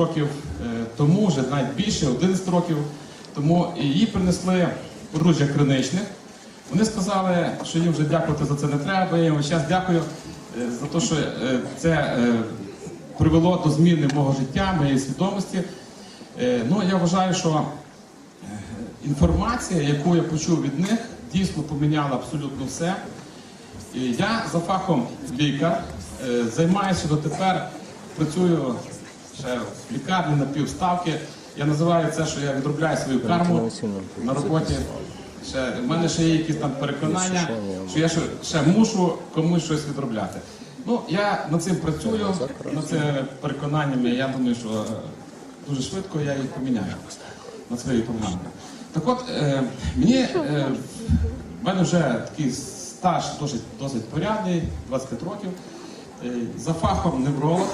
років е, тому, вже навіть більше, 11 років тому, їй принесли подружжя криничних. Вони сказали, що їм вже дякувати за це не треба. Я їм зараз дякую е, за те, що е, це привело до зміни мого життя, моєї свідомості. Ну, я вважаю, що інформація, яку я почув від них, дійсно поміняла абсолютно все. Я за фахом лікар, займаюся дотепер, працюю ще в лікарні на півставки. Я називаю це, що я відробляю свою карму на роботі. Ще, в мене ще є якісь там переконання, що я ще, ще мушу комусь щось відробляти. Ну, я над цим працюю, над цими переконаннями. Я думаю, що е, дуже швидко я їх поміняю над своєю програмою. Так от, е, мені е, в мене вже такий стаж досить, досить порядний, 25 років. Е, За фахом невролог.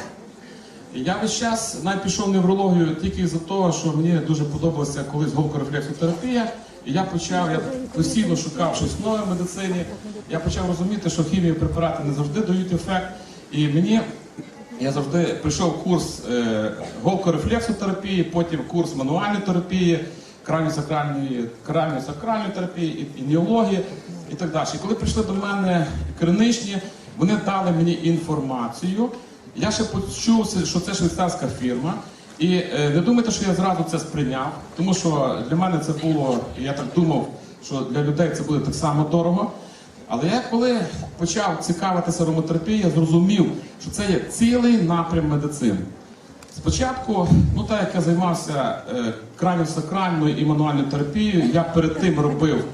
Я весь час навіть пішов неврологію тільки за того, що мені дуже подобалася колись голкорефлексотерапія. І я почав, я постійно шукав щось нове в медицині. Я почав розуміти, що хімії препарати не завжди дають ефект. І мені я завжди прийшов курс е, голкорефлексотерапії, потім курс мануальної терапії, крайньосакральної крайньосакральної терапії, і- і так далі. І коли прийшли до мене криничні, вони дали мені інформацію. Я ще почув, що це швейцарська фірма. І не думайте, що я зразу це сприйняв, тому що для мене це було, я так думав, що для людей це буде так само дорого. Але я коли почав цікавитися ароматерапією, я зрозумів, що це є цілий напрям медицини. Спочатку, ну так як я займався е, крайньо-сакральною і мануальною терапією, я перед тим робив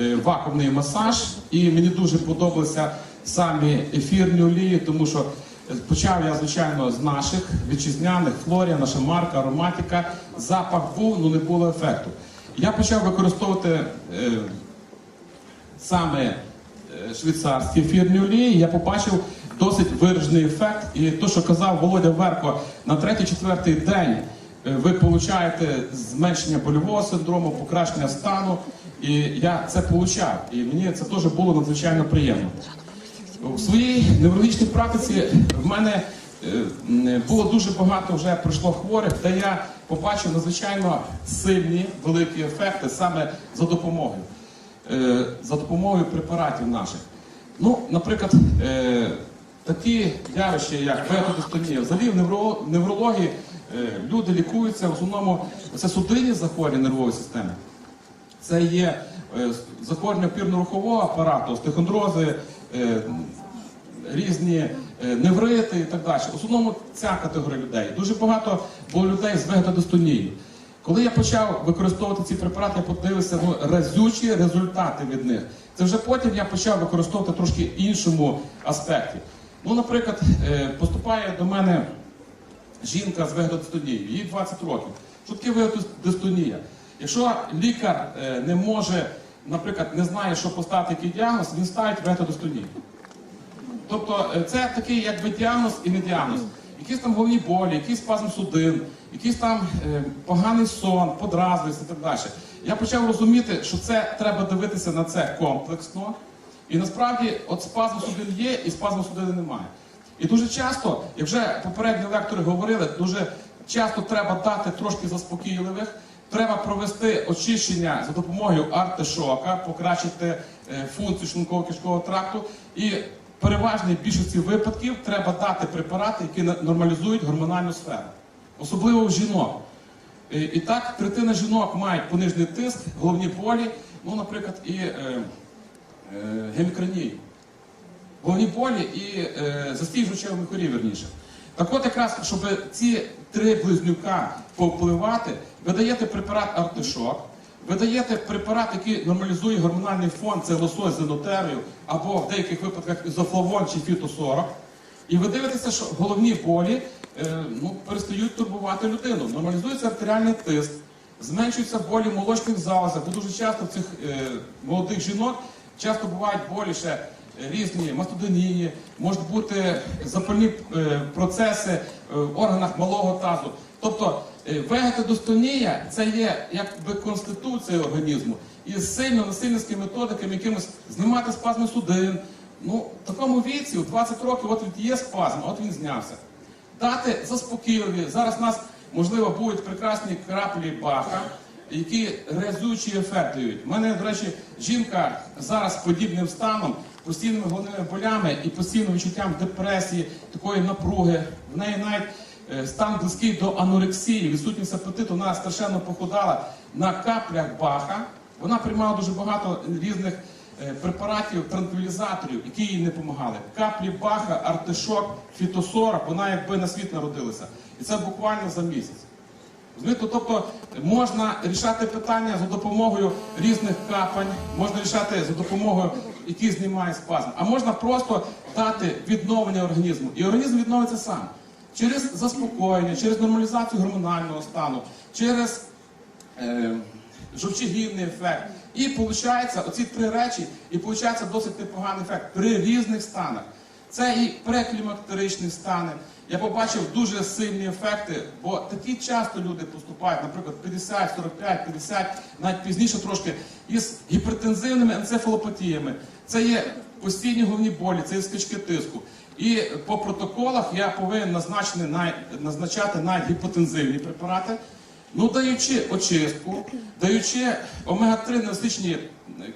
е, вакуумний масаж, і мені дуже подобалися самі ефірні олії, тому що почав я, звичайно, з наших вітчизняних Флорія, наша марка, ароматика. Запах був, але не було ефекту. Я почав використовувати е, саме е, швейцарські ефірні олії, я побачив досить виражений ефект. І те, що казав Володя Верко, на третій-четвертий день е, ви получаєте зменшення больового синдрому, покращення стану. І я це получав. І мені це теж було надзвичайно приємно. У своїй неврологічній практиці в мене е, було дуже багато вже пройшло хворих, де я побачив надзвичайно сильні великі ефекти саме за допомогою. Е, За допомогою препаратів наших. Ну, наприклад, е, такі явища, як ветодистонія, взагалі в неврології люди лікуються в основному це судинні захворювання нервової системи. Це є захворювання опірно-рухового апарату, стихондрози, різні е, неврити і так далі. В основному ця категорія людей. Дуже багато було людей з вегетодистонією. Коли я почав використовувати ці препарати, я подивився ну, разючі результати від них. Це вже потім я почав використовувати трошки іншому аспекті. Ну, наприклад, е, поступає до мене жінка з вегетодистонією, їй 20 років. Що таке вегетодистонія? Якщо лікар е, не може, наприклад, не знає, що поставити який діагноз, він ставить вегетодистонію. Тобто е, це такий якби діагноз і не діагноз. Якісь там головні болі, якийсь спазм судин, якийсь там е, поганий сон, подразливість і так далі. Я почав розуміти, що це треба дивитися на це комплексно. І насправді от спазм судин є і спазму судин немає. І дуже часто, як вже попередні лектори говорили, дуже часто треба дати трошки заспокійливих, треба провести очищення за допомогою артишока, покращити е, функцію шлунково-кишкового тракту. І в переважній більшості випадків треба дати препарати, які нормалізують гормональну сферу, особливо в жінок. І, і так, третина жінок мають понижений тиск, головні болі, ну, наприклад, і е, е, гемікранію. Головні болі і е, застій міхурі, верніше. Так от якраз, щоб ці три близнюка повпливати, ви даєте препарат артишок, ви даєте препарат, який нормалізує гормональний фон, це лосось з енотерою, або в деяких випадках ізофлавон чи фітосорок. І ви дивитеся, що головні болі е, ну, перестають турбувати людину. Нормалізується артеріальний тиск, зменшуються болі в молочних залозах. Бо дуже часто в цих е, молодих жінок часто бувають болі ще різні мастодонії, можуть бути запальні е, процеси е, в органах малого тазу. Тобто е, вегетодистонія це є якби конституція організму і з сильно насильницькими методиками, якимось знімати спазми судин. Ну, в такому віці, у 20 років, от він є спазм, от він знявся. Дати заспокійливі. Зараз у нас можливо, будуть прекрасні краплі баха, які резуючий ефект дають. У мене, до речі, жінка зараз з подібним станом, постійними головними болями і постійним відчуттям депресії, такої напруги. В неї навіть е, стан близький до анорексії, відсутність апетиту, вона страшенно похудала на каплях баха. Вона приймала дуже багато різних е, препаратів, транквілізаторів, які їй не допомагали. Каплі баха, артишок, фітосорок, вона якби на світ народилася. І це буквально за місяць. Тобто можна рішати питання за допомогою різних капань, можна рішати за допомогою, які знімає спазм, а можна просто дати відновлення організму. І організм відновиться сам. Через заспокоєння, через нормалізацію гормонального стану, через е, жовчогінний ефект. І виходить, оці три речі, і виходить досить непоганий ефект при різних станах. Це і преклімактеричні стани. Я побачив дуже сильні ефекти, бо такі часто люди поступають, наприклад, 50, 45, 50, навіть пізніше трошки, із гіпертензивними енцефалопатіями. Це є постійні головні болі, це є скачки тиску. І по протоколах я повинен назначати навіть гіпотензивні препарати. Ну, даючи очистку, даючи омега-3 насичені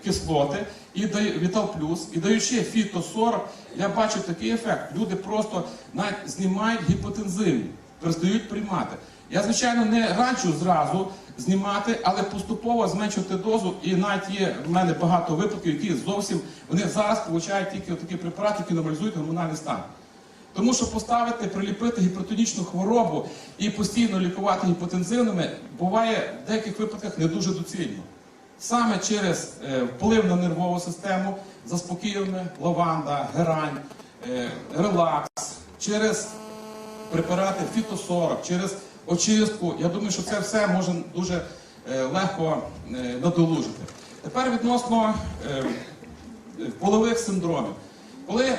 кислоти, і Вітал Плюс, і даючи фіто 40, я бачу такий ефект. Люди просто навіть знімають гіпотензивні, перестають приймати. Я, звичайно, не раджу зразу знімати, але поступово зменшувати дозу. І навіть є в мене багато випадків, які зовсім вони зараз получають тільки такі препарати, які нормалізують гормональний стан. Тому що поставити, приліпити гіпертонічну хворобу і постійно лікувати гіпотензивними буває в деяких випадках не дуже доцільно. Саме через е, вплив на нервову систему, заспокійливими, лаванда, герань, е, релакс, через препарати фітосорок, через очистку. Я думаю, що це все може дуже е, легко надолужити. Тепер відносно полових синдромів. Коли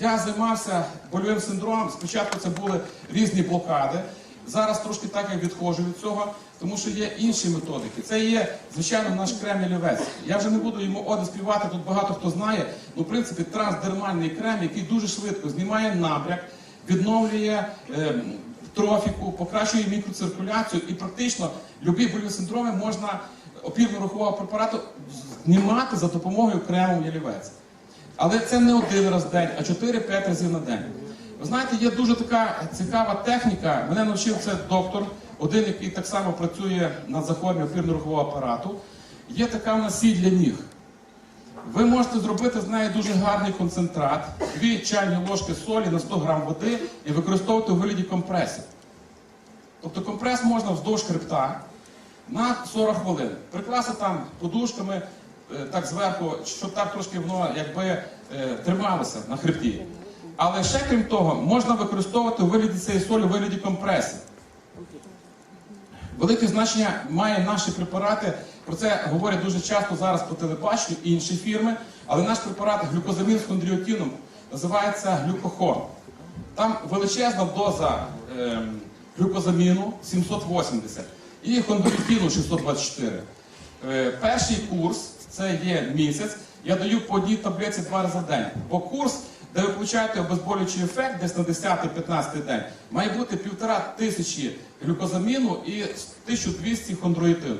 я займався больовим синдромом, спочатку це були різні блокади. Зараз трошки так я відходжу від цього, тому що є інші методики. Це є, звичайно, наш крем ялівець. Я вже не буду йому оди співати, тут багато хто знає. Ну, в принципі, трансдермальний крем, який дуже швидко знімає набряк, відновлює е, трофіку, покращує мікроциркуляцію і практично любі больові синдроми можна опірно-рухового препарату знімати за допомогою крему ялівець. Але це не один раз в день, а 4-5 разів на день. Ви знаєте, є дуже така цікава техніка. Мене навчив це доктор, один, який так само працює над захворюванням опірно-рухового апарату. Є така в нас сіль для ніг. Ви можете зробити з неї дуже гарний концентрат, дві чайні ложки солі на 100 грам води і використовувати у вигляді компресів. Тобто компрес можна вздовж хребта на 40 хвилин. Прикласти там подушками так зверху, щоб так трошки воно якби е, трималося на хребті. Але ще крім того, можна використовувати у вигляді цієї солі у вигляді компресів. Велике значення має наші препарати. Про це говорять дуже часто зараз по телебаченню і інші фірми. Але наш препарат глюкозамін з хондріотином називається глюкохон. Там величезна доза ем, глюкозаміну 780 і хондріотину 624. Е, перший курс це є місяць. Я даю по одній таблиці два рази в день. Бо курс, де ви получаєте обезболюючий ефект, десь на 10-15 день, має бути півтора тисячі глюкозаміну і 1200 хондроїтину.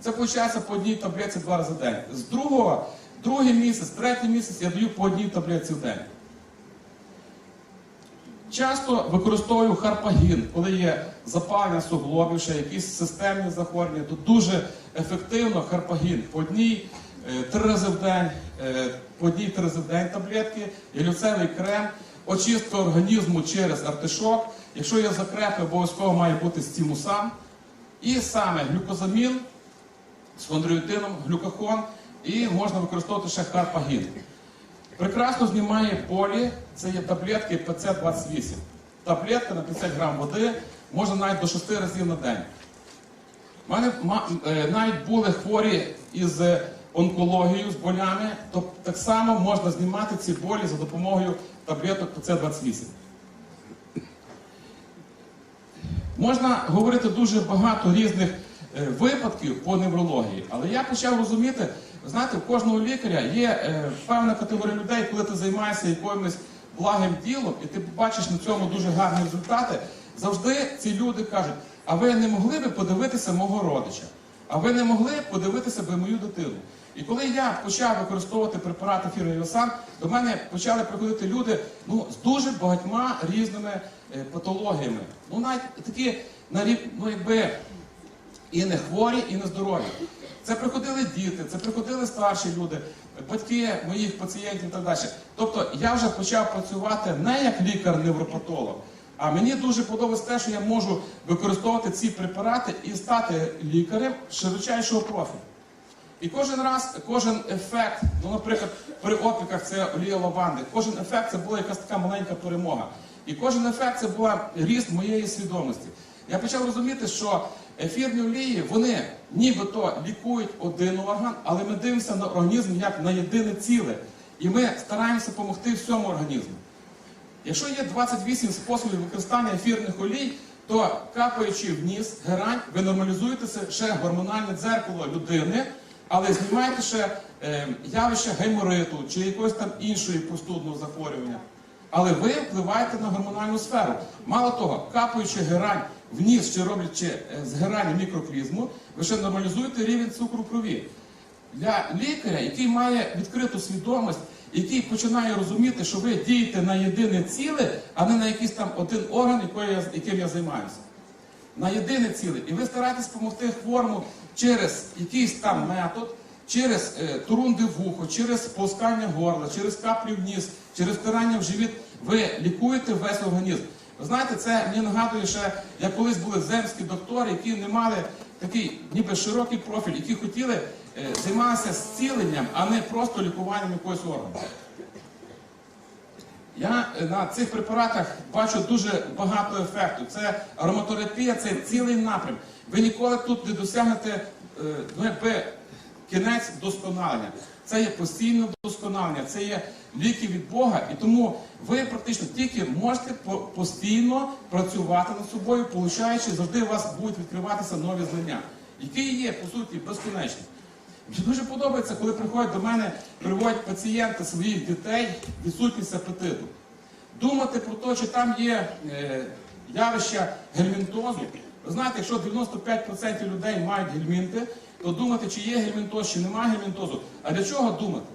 Це виходить по одній таблиці два рази в день. З другого, другий місяць, третій місяць я даю по одній таблиці в день. Часто використовую харпагін, коли є запалення суглобів, ще якісь системні захворювання, то дуже ефективно харпагін по одній е, три рази в день, е, по одній три рази в день таблетки, люцевий крем, очистка організму через артишок. Якщо є закрепи, обов'язково має бути стімусан. І саме глюкозамін з хондроїтином, глюкохон, і можна використовувати ще харпагін. Прекрасно знімає болі, це є таблетки ПЦ-28. Таблетка на 50 грам води можна навіть до 6 разів на день. У мене е, навіть були хворі із е, онкологією, з болями, то так само можна знімати ці болі за допомогою таблеток ПЦ-28. Можна говорити дуже багато різних е, випадків по неврології, але я почав розуміти, знаєте, у кожного лікаря є е, певна категорія людей, коли ти займаєшся якимось благим ділом, і ти бачиш на цьому дуже гарні результати. завжди ці люди кажуть: а ви не могли би подивитися мого родича? А ви не могли б подивитися би мою дитину? І коли я почав використовувати препарат ефірний Весан, до мене почали приходити люди ну, з дуже багатьма різними е, патологіями. Ну, навіть такі на рів- ну, якби і не хворі, і не здорові. Це приходили діти, це приходили старші люди, батьки моїх пацієнтів і так далі. Тобто я вже почав працювати не як лікар-невропатолог, а мені дуже подобається те, що я можу використовувати ці препарати і стати лікарем широчайшого профілю. І кожен раз, кожен ефект, ну, наприклад, при опіках це олія лаванди, кожен ефект це була якась така маленька перемога. І кожен ефект це була ріст моєї свідомості. Я почав розуміти, що ефірні олії, вони нібито лікують один орган, але ми дивимося на організм як на єдине ціле. І ми стараємося допомогти всьому організму. Якщо є 28 способів використання ефірних олій, то капаючи в ніс герань, ви нормалізуєтеся ще гормональне дзеркало людини, але знімаєте ще е, явище гаймориту чи якогось там іншої простудного захворювання. Але ви впливаєте на гормональну сферу. Мало того, капаючи герань в ніс чи роблячи е, з герані мікроклізму, ви ще нормалізуєте рівень цукру в крові для лікаря, який має відкриту свідомість, який починає розуміти, що ви дієте на єдине ціле, а не на якийсь там один орган, яким я займаюся. На єдине ціле. І ви стараєтесь допомогти хворому через якийсь там метод, через е, турунди вухо, через полоскання горла, через каплі в ніс, через втирання в живіт. Ви лікуєте весь організм. Ви знаєте, це мені нагадує ще, як колись були земські доктори, які не мали такий ніби широкий профіль, які хотіли е, займатися зціленням, а не просто лікуванням якогось органу. Я е, на цих препаратах бачу дуже багато ефекту. Це ароматерапія, це цілий напрям. Ви ніколи тут не досягнете ну, якби, кінець вдосконалення. Це є постійне вдосконалення, це є ліки від Бога. І тому ви практично тільки можете постійно працювати над собою, получаючи, завжди у вас будуть відкриватися нові знання, які є, по суті, безконечні. Мені дуже подобається, коли приходять до мене, приводять пацієнти своїх дітей, відсутність апетиту. Думати про те, чи там є е, явище гельмінтозу. Ви знаєте, якщо 95% людей мають гельмінти, то думати, чи є гельмінтоз, чи немає гельмінтозу. А для чого думати?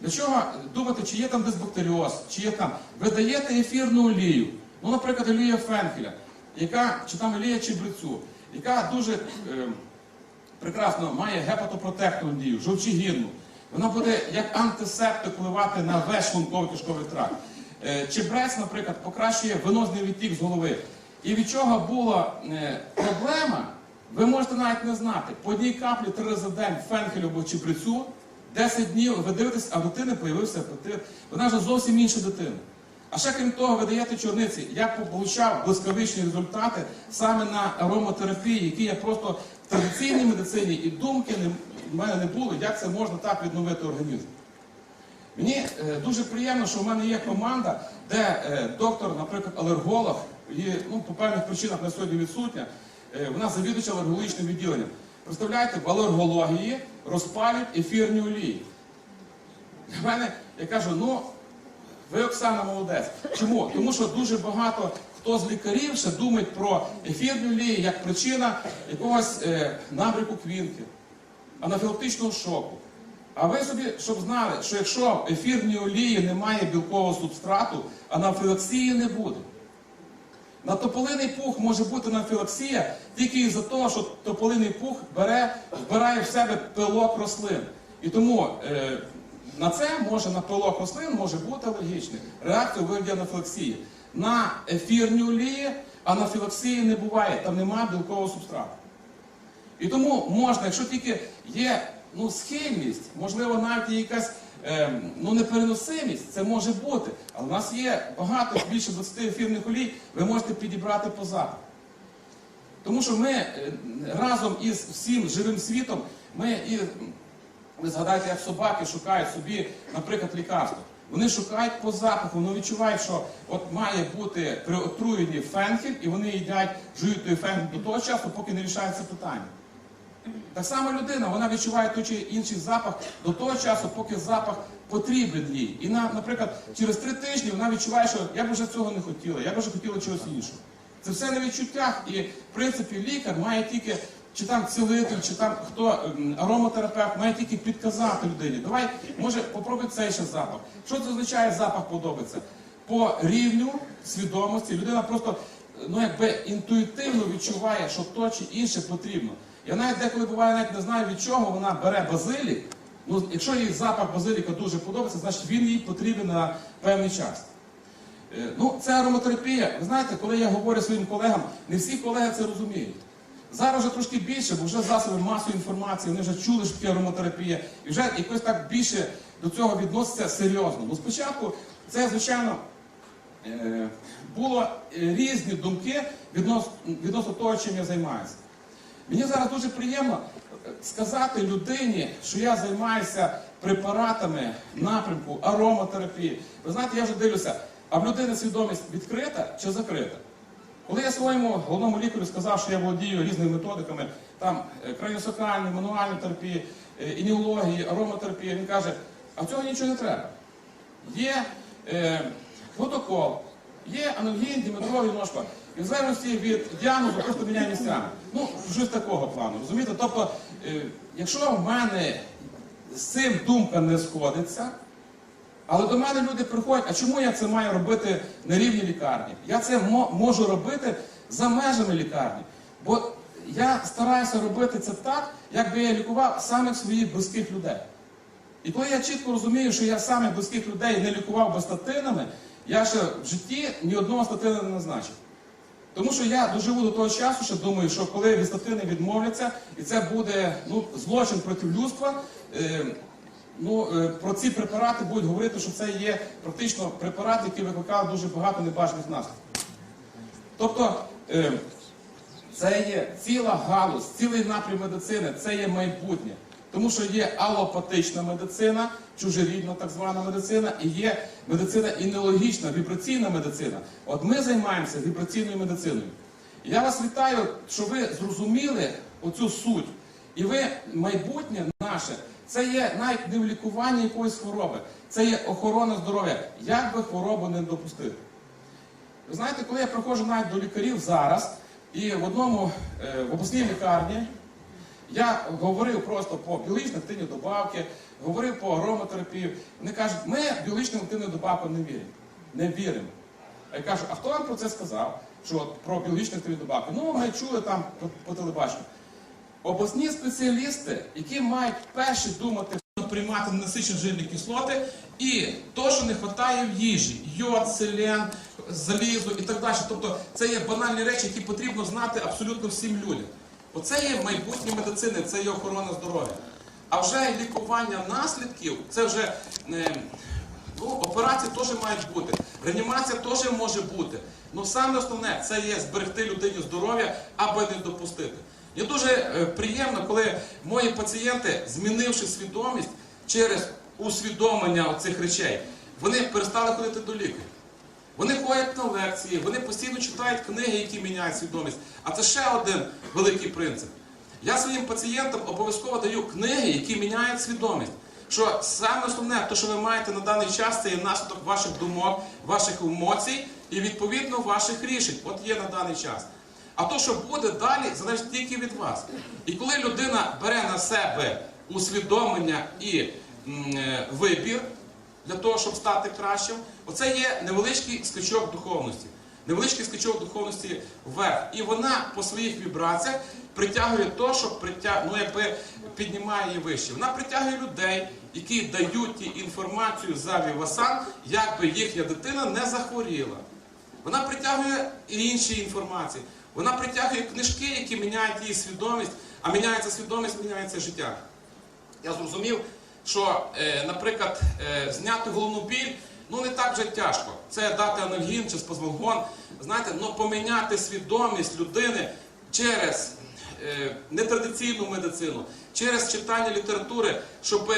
Для чого думати, чи є там дисбактеріоз, чи є там. Ви даєте ефірну олію, ну, наприклад, олія фенхеля, яка, чи там олія чебрецю, яка дуже. Е, прекрасно має гепатопротектну дію, жовчогінну. Вона буде як антисептик впливати на весь шлунковий кишковий тракт. Е, Чебрець, наприклад, покращує венозний відтік з голови. І від чого була е, проблема, ви можете навіть не знати. По одній каплі три рази в день фенхелю або чебрецю, 10 днів ви дивитесь, а в дитини появився апетит. Вона вже зовсім інша дитина. А ще крім того, ви даєте чорниці. Я получав блискавичні результати саме на ароматерапії, які я просто в традиційній медицині і думки не, в мене не було, як це можна так відновити організм. Мені е, дуже приємно, що в мене є команда, де е, доктор, наприклад, алерголог, і, ну, по певних причинах на сьогодні відсутня, вона завідувача алергологічним відділенням. Представляєте, в алергології розпалюють ефірні олії. Для мене, я кажу, ну, ви, Оксана, молодець. Чому? Тому що дуже багато хто з лікарів ще думає про ефірні олії як причина якогось е, набряку квінки, анафілактичного шоку. А ви собі, щоб знали, що якщо в ефірній олії немає білкового субстрату, анафілаксії не буде. На тополиний пух може бути анафілаксія тільки із-за того, що тополиний пух бере, вбирає в себе пилок рослин. І тому е, на це може на пилок рослин може бути алергічний. Реакція у вигляді анафілаксії. На ефірні олії анафілаксії не буває, там немає білкового субстрату. І тому можна, якщо тільки є ну, схильність, можливо, навіть якась ну, непереносимість, це може бути. Але в нас є багато, більше 20 ефірних олій, ви можете підібрати по запаху. Тому що ми е, разом із всім живим світом, ми і ви згадайте, як собаки шукають собі, наприклад, лікарство. Вони шукають по запаху, вони відчувають, що от має бути при отруєнні фенхель, і вони їдять, жують той фенхель до того часу, поки не рішається питання. Так само людина, вона відчуває той чи інший запах до того часу, поки запах потрібен їй. І, на, наприклад, через три тижні вона відчуває, що я б вже цього не хотіла, я б вже хотіла чогось іншого. Це все на відчуттях. І в принципі лікар має тільки, чи там цілитель, чи там хто ем, ароматерапевт, має тільки підказати людині. Давай, може, попробуй цей ще запах. Що це означає запах подобається? По рівню свідомості людина просто ну, якби інтуїтивно відчуває, що то чи інше потрібно. Я навіть деколи буває, навіть не знаю від чого вона бере базилік. Ну, якщо їй запах базиліка дуже подобається, значить він їй потрібен на певний час. Е, Ну, це ароматерапія. Ви знаєте, коли я говорю своїм колегам, не всі колеги це розуміють. Зараз вже трошки більше, бо вже засоби масової інформації, вони вже чули, що таке ароматерапія, і вже якось так більше до цього відноситься серйозно. Ну, спочатку це, звичайно, е, було е, різні думки відносно того, чим я займаюся. Мені зараз дуже приємно е, сказати людині, що я займаюся препаратами напрямку ароматерапії. Ви знаєте, я вже дивлюся, а в людини свідомість відкрита чи закрита? Коли я своєму головному лікарю сказав, що я володію різними методиками, там е, краніосакральної, мануальної терапії, е, інеології, ароматерапії, він каже, а цього нічого не треба. Є е, протокол, є анальгін, діметровий ножка. І в залежності від діагнозу просто міняє місцями. Ну, щось такого плану. Розумієте? Тобто, е, якщо в мене з цим думка не сходиться, але до мене люди приходять, а чому я це маю робити на рівні лікарні? Я це можу робити за межами лікарні. Бо я стараюся робити це так, якби я лікував самих своїх близьких людей. І коли я чітко розумію, що я самих близьких людей не лікував би статинами, я ще в житті ні одного статина не назначив. Тому що я доживу до того часу, що думаю, що коли від статини відмовляться, і це буде ну, злочин проти людства, е, ну, е, про ці препарати будуть говорити, що це є практично препарати, які викликали дуже багато небажаних наслідків. Тобто е, це є ціла галузь, цілий напрям медицини, це є майбутнє. Тому що є алопатична медицина, чужорідна так звана медицина, і є медицина інеологічна, вібраційна медицина. От ми займаємося вібраційною медициною. Я вас вітаю, що ви зрозуміли оцю суть. І ви майбутнє наше, це є навіть не в лікуванні якоїсь хвороби, це є охорона здоров'я. Як би хворобу не допустити? Ви знаєте, коли я приходжу навіть до лікарів зараз, і в одному е, в обласній лікарні я говорив просто по біологічній активній добавки, говорив по ароматерапії. Вони кажуть, ми біологічним активним добавкам не віримо. Не віримо. Я кажу, а хто вам про це сказав? Що про біологічні активні добавки? Ну, ми чули там по, по телебаченню. Обласні спеціалісти, які мають перші думати приймати ненасичені жирні кислоти і то, що не вистачає в їжі, йод, селен, залізо і так далі. Тобто це є банальні речі, які потрібно знати абсолютно всім людям. Оце є майбутнє медицини, це є охорона здоров'я. А вже лікування наслідків, це вже е, ну, операції теж мають бути. Реанімація теж може бути. Ну саме основне це є зберегти людині здоров'я, аби не допустити. Мені дуже е, приємно, коли мої пацієнти, змінивши свідомість через усвідомлення цих речей, вони перестали ходити до лікаря. Вони ходять на лекції, вони постійно читають книги, які міняють свідомість. А це ще один великий принцип. Я своїм пацієнтам обов'язково даю книги, які міняють свідомість. Що саме основне, те, що ви маєте на даний час, це є наслідок ваших думок, ваших емоцій і відповідно ваших рішень. От є на даний час. А то, що буде далі, залежить тільки від вас. І коли людина бере на себе усвідомлення і м, е, вибір для того, щоб стати кращим, оце є невеличкий скачок духовності. Невеличкий скачок духовності вверх. І вона по своїх вібраціях притягує то, що притяг... ну, якби піднімає її вище. Вона притягує людей, які дають їй інформацію за Вівасан, як би їхня дитина не захворіла. Вона притягує інші інформації. Вона притягує книжки, які міняють її свідомість, а міняється свідомість, міняється життя. Я зрозумів, що, е, наприклад, е, зняти головну біль ну не так вже тяжко. Це дати анальгін чи спазмолгон. Знаєте, ну поміняти свідомість людини через е, нетрадиційну медицину, через читання літератури, щоб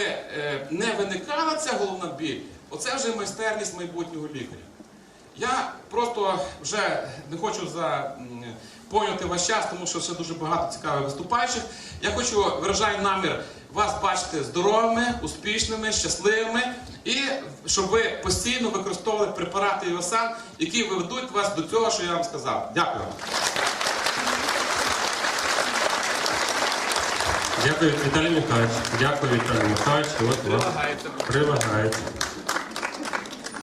не виникала ця головна біль. Оце вже майстерність майбутнього лікаря. Я просто вже не хочу заповнювати ваш час, тому що ще дуже багато цікавих виступаючих. Я хочу виражаю намір вас бачити здоровими, успішними, щасливими, і щоб ви постійно використовували препарати Іосан, які ведуть вас до цього, що я вам сказав. Дякую. Дякую, Віталій Михайлович. Дякую, Віталій Михайлович. От вам Прилагається.